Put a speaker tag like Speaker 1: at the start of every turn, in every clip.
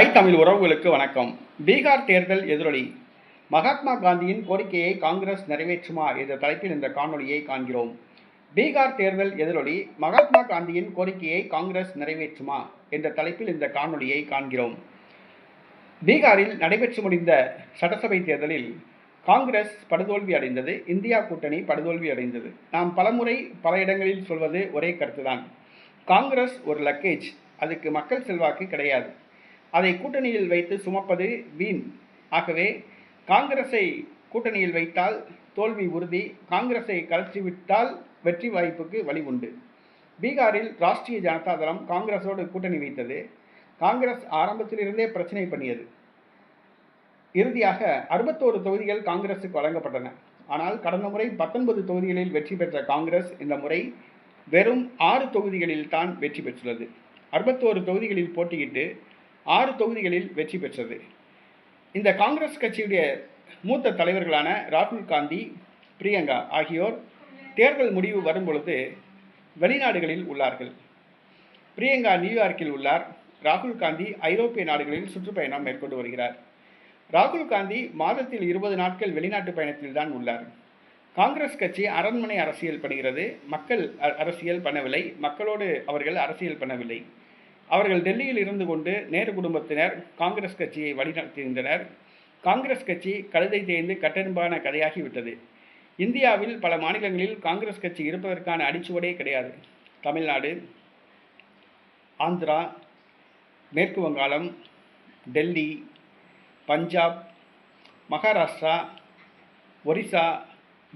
Speaker 1: High Tamil உறவுகளுக்கு வணக்கம். பீகார் தேர்தல் எதிரொலி. மகாத்மா காந்தியின் கோரிக்கையை காங்கிரஸ் நிறைவேற்றுமா என்ற தலைப்பில் இந்த காணொலியை காண்கிறோம். பீகார் தேர்தல் எதிரொலி மகாத்மா காந்தியின் கோரிக்கையை காங்கிரஸ் நிறைவேற்றுமா என்ற தலைப்பில் இந்த காணொலியை காண்கிறோம். பீகாரில் நடைபெற்று முடிந்த சட்டசபை தேர்தலில் காங்கிரஸ் படுதோல்வி அடைந்தது இந்தியா கூட்டணி படுதோல்வி அடைந்தது. நாம் பலமுறை பல இடங்களில் சொல்வது ஒரே கருத்துதான். காங்கிரஸ் ஒரு லக்கேஜ் அதுக்கு மக்கள் செல்வாக்கு கிடையாது. அதை கூட்டணியில் வைத்து சுமப்பது வீண். ஆகவே காங்கிரஸை கூட்டணியில் வைத்தால் தோல்வி உறுதி காங்கிரஸை கலற்றிவிட்டால் வெற்றி வாய்ப்புக்கு வழி உண்டு. பீகாரில் ராஷ்டிரிய ஜனதா தளம் காங்கிரஸோடு கூட்டணி வைத்தது. காங்கிரஸ் ஆரம்பத்திலிருந்தே பிரச்சனை பண்ணியது. இறுதியாக அறுபத்தோரு தொகுதிகள் காங்கிரஸுக்கு வழங்கப்பட்டன. ஆனால் கடந்த முறை பத்தொன்பது தொகுதிகளில் வெற்றி பெற்ற காங்கிரஸ் இந்த முறை வெறும் ஆறு தொகுதிகளில் தான் வெற்றி பெற்றுள்ளது. அறுபத்தோரு தொகுதிகளில் போட்டியிட்டு ஆறு தொகுதிகளில் வெற்றி பெற்றது. இந்த காங்கிரஸ் கட்சியுடைய மூத்த தலைவர்களான ராகுல் காந்தி பிரியங்கா ஆகியோர் தேர்தல் முடிவு வரும் பொழுது வெளிநாடுகளில் உள்ளார்கள். பிரியங்கா நியூயார்க்கில் உள்ளார். ராகுல் காந்தி ஐரோப்பிய நாடுகளில் சுற்றுப்பயணம் மேற்கொண்டு வருகிறார். ராகுல் காந்தி மாதத்தில் இருபது நாட்கள் வெளிநாட்டு பயணத்தில் தான் உள்ளார். காங்கிரஸ் கட்சி அரண்மனை அரசியல் பண்ணுகிறது. மக்கள் அ- அரசியல் பண்ணவில்லை. மக்களோடு அவர்கள் அரசியல் பண்ணவில்லை. அவர்கள் டெல்லியில் இருந்து கொண்டு நேரு குடும்பத்தினர் காங்கிரஸ் கட்சியை வழிநடத்தியிருந்தனர். காங்கிரஸ் கட்சி கழுதை தேய்ந்து கட்டெரும்பான கதையாகிவிட்டது இந்தியாவில் பல மாநிலங்களில் காங்கிரஸ் கட்சி இருப்பதற்கான அடிச்சுவடே கிடையாது. தமிழ்நாடு ஆந்திரா மேற்கு வங்காளம் டெல்லி பஞ்சாப் மகாராஷ்டிரா ஒரிசா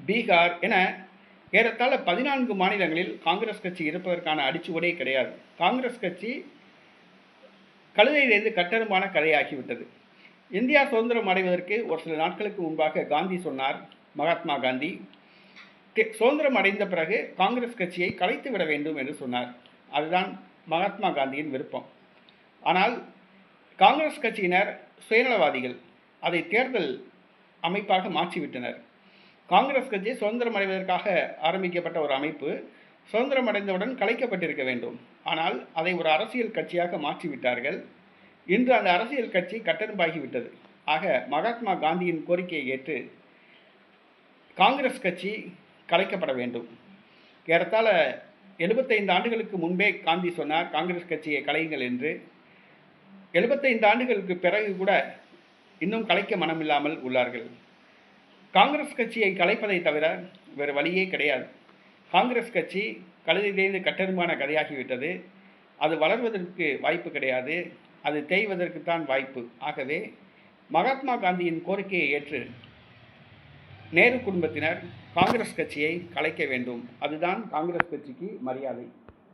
Speaker 1: பீகார் என ஏறத்தாழ பதினான்கு மாநிலங்களில் காங்கிரஸ் கட்சி இருப்பதற்கான அடிச்சுவடே கிடையாது. காங்கிரஸ் கட்சி கழுதையிலிருந்து கட்டெரும்பான கதையாகிவிட்டது. இந்தியா சுதந்திரம் அடைவதற்கு ஒரு சில நாட்களுக்கு முன்பாக காந்தி சொன்னார் மகாத்மா காந்தி. சுதந்திரம் அடைந்த பிறகு காங்கிரஸ் கட்சியை கலைத்து விட வேண்டும் என்று சொன்னார். அதுதான் மகாத்மா காந்தியின் விருப்பம். ஆனால் காங்கிரஸ் கட்சியினர் சுயநலவாதிகள் அதை தேர்தல் அமைப்பாக மாற்றிவிட்டனர். காங்கிரஸ் கட்சி சுதந்திரம் அடைவதற்காக ஆரம்பிக்கப்பட்ட ஒரு அமைப்பு சுதந்திரம் அடைந்தவுடன் கலைக்கப்பட்டிருக்க வேண்டும். ஆனால் அதை ஒரு அரசியல் கட்சியாக மாற்றிவிட்டார்கள். இன்று அந்த அரசியல் கட்சி கட்டெரும்பாகிவிட்டது. ஆக மகாத்மா காந்தியின் கோரிக்கையை ஏற்று காங்கிரஸ் கட்சி கலைக்கப்பட வேண்டும். ஏறத்தாழ எழுபத்தைந்து ஆண்டுகளுக்கு முன்பே காந்தி சொன்னார் காங்கிரஸ் கட்சியை கலையுங்கள் என்று. எழுபத்தைந்து ஆண்டுகளுக்கு பிறகு கூட இன்னும் கலைக்க மனமில்லாமல் உள்ளார்கள். காங்கிரஸ் கட்சியை கலைப்பதை தவிர வேறு வழியே கிடையாது. காங்கிரஸ் கட்சி கழுதிலேந்து கட்டெருமான கதையாகிவிட்டது. அது வளர்வதற்கு வாய்ப்பு கிடையாது. அது தேய்வதற்குத்தான் வாய்ப்பு. ஆகவே மகாத்மா காந்தியின் கோரிக்கையை ஏற்று நேரு குடும்பத்தினர் காங்கிரஸ் கட்சியை கலைக்க வேண்டும். அதுதான் காங்கிரஸ் கட்சிக்கு மரியாதை.